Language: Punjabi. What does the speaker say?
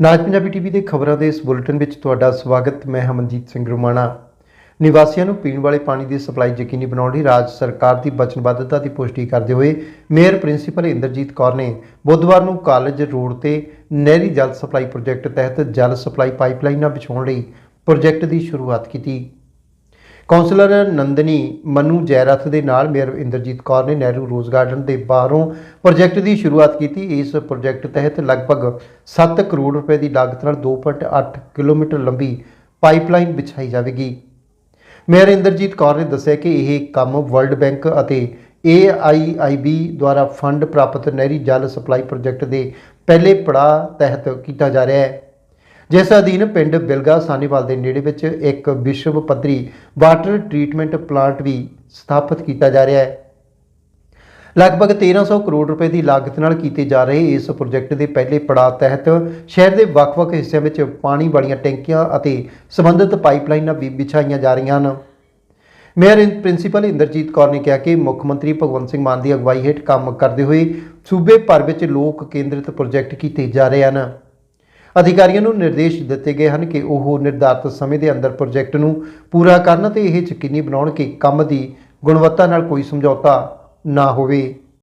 ਨਾਜ ਪੰਜਾਬੀ ਟੀਵੀ ਦੇ ਖਬਰਾਂ ਦੇ ਇਸ ਬੁਲੇਟਿਨ ਵਿੱਚ ਤੁਹਾਡਾ ਸਵਾਗਤ। ਮੈਂ ਹਮਨਜੀਤ ਸਿੰਘ ਰੁਮਾਣਾ। ਨਿਵਾਸੀਆਂ ਨੂੰ ਪੀਣ ਵਾਲੇ ਪਾਣੀ ਦੀ ਸਪਲਾਈ ਯਕੀਨੀ ਬਣਾਉਣ ਲਈ ਰਾਜ ਸਰਕਾਰ ਦੀ ਵਚਨਬੱਧਤਾ ਦੀ ਪੁਸ਼ਟੀ ਕਰਦੇ ਹੋਏ ਮੇਅਰ ਪ੍ਰਿੰਸੀਪਲ ਇੰਦਰਜੀਤ ਕੌਰ ਨੇ ਬੁੱਧਵਾਰ ਨੂੰ ਕਾਲਜ ਰੋਡ ਤੇ ਨਹਿਰੀ ਜਲ ਸਪਲਾਈ ਪ੍ਰੋਜੈਕਟ ਤਹਿਤ ਜਲ ਸਪਲਾਈ ਪਾਈਪਲਾਈਨਾਂ ਵਿਛਾਉਣ ਲਈ ਪ੍ਰੋਜੈਕਟ ਦੀ ਸ਼ੁਰੂਆਤ ਕੀਤੀ। ਕੌਂਸਲਰ ਨੰਦਨੀ ਮਨੂ ਜੈਰਥ ਦੇ ਨਾਲ ਮੇਅਰ ਇੰਦਰਜੀਤ ਕੌਰ ਨੇ ਨਹਿਰੂ ਰੋਜ਼ ਗਾਰਡਨ ਦੇ ਬਾਹਰੋਂ ਪ੍ਰੋਜੈਕਟ ਦੀ ਸ਼ੁਰੂਆਤ ਕੀਤੀ। ਇਸ ਪ੍ਰੋਜੈਕਟ ਤਹਿਤ ਲਗਭਗ 7 ਕਰੋੜ ਰੁਪਏ ਦੀ ਲਾਗਤ ਨਾਲ 2.8 ਕਿਲੋਮੀਟਰ ਲੰਬੀ ਪਾਈਪਲਾਈਨ ਵਿਛਾਈ ਜਾਵੇਗੀ। ਮੇਅਰ ਇੰਦਰਜੀਤ ਕੌਰ ਨੇ ਦੱਸਿਆ ਕਿ ਇਹ ਕੰਮ ਵਰਲਡ ਬੈਂਕ ਅਤੇ AIIB ਦੁਆਰਾ ਫੰਡ ਪ੍ਰਾਪਤ ਨਹਿਰੀ ਜਲ ਸਪਲਾਈ ਪ੍ਰੋਜੈਕਟ ਦੇ ਪਹਿਲੇ ਪੜਾਅ ਤਹਿਤ ਕੀਤਾ ਜਾ ਰਿਹਾ ਹੈ। ਜਿਸ ਅਧੀਨ ਪਿੰਡ ਬਿਲਗਾ ਸਾਨੀਵਾਲ ਦੇ ਨੇੜੇ ਵਿੱਚ ਇੱਕ ਵਿਸ਼ਵ ਪੱਧਰੀ ਵਾਟਰ ਟ੍ਰੀਟਮੈਂਟ ਪਲਾਂਟ ਵੀ ਸਥਾਪਿਤ ਕੀਤਾ ਜਾ ਰਿਹਾ ਹੈ। ਲਗਭਗ 1300 ਕਰੋੜ ਰੁਪਏ ਦੀ ਲਾਗਤ ਨਾਲ ਕੀਤੇ ਜਾ ਰਹੇ ਇਸ ਪ੍ਰੋਜੈਕਟ ਦੇ ਪਹਿਲੇ ਪੜਾਅ ਤਹਿਤ ਸ਼ਹਿਰ ਦੇ ਵੱਖ-ਵੱਖ ਹਿੱਸਿਆਂ ਵਿੱਚ ਪਾਣੀ ਵਾਲੀਆਂ ਟੈਂਕੀਆਂ ਅਤੇ ਸੰਬੰਧਿਤ ਪਾਈਪਲਾਈਨਾਂ ਵੀ ਵਿਛਾਈਆਂ ਜਾ ਰਹੀਆਂ ਹਨ। Mayor in principal Inderjit Kaur ਨੇ ਕਿਹਾ ਕਿ ਮੁੱਖ ਮੰਤਰੀ ਭਗਵੰਤ ਸਿੰਘ ਮਾਨ ਦੀ ਅਗਵਾਈ ਹੇਠ ਕੰਮ ਕਰਦੇ ਹੋਏ ਸੂਬੇ ਭਰ ਵਿੱਚ ਲੋਕ ਕੇਂਦਰਿਤ ਪ੍ਰੋਜੈਕਟ ਕੀਤੇ ਜਾ ਰਹੇ ਹਨ। ਅਧਿਕਾਰੀਆਂ ਨੂੰ ਨਿਰਦੇਸ਼ ਦਿੱਤੇ ਗਏ ਹਨ ਕਿ ਉਹ ਨਿਰਧਾਰਤ ਸਮੇਂ ਦੇ ਅੰਦਰ ਪ੍ਰੋਜੈਕਟ ਨੂੰ ਪੂਰਾ ਕਰਨ ਅਤੇ ਇਹ ਯਕੀਨੀ ਬਣਾਉਣ ਕਿ ਕੰਮ ਦੀ ਗੁਣਵੱਤਾ ਨਾਲ ਕੋਈ ਸਮਝੌਤਾ ਨਾ ਹੋਵੇ।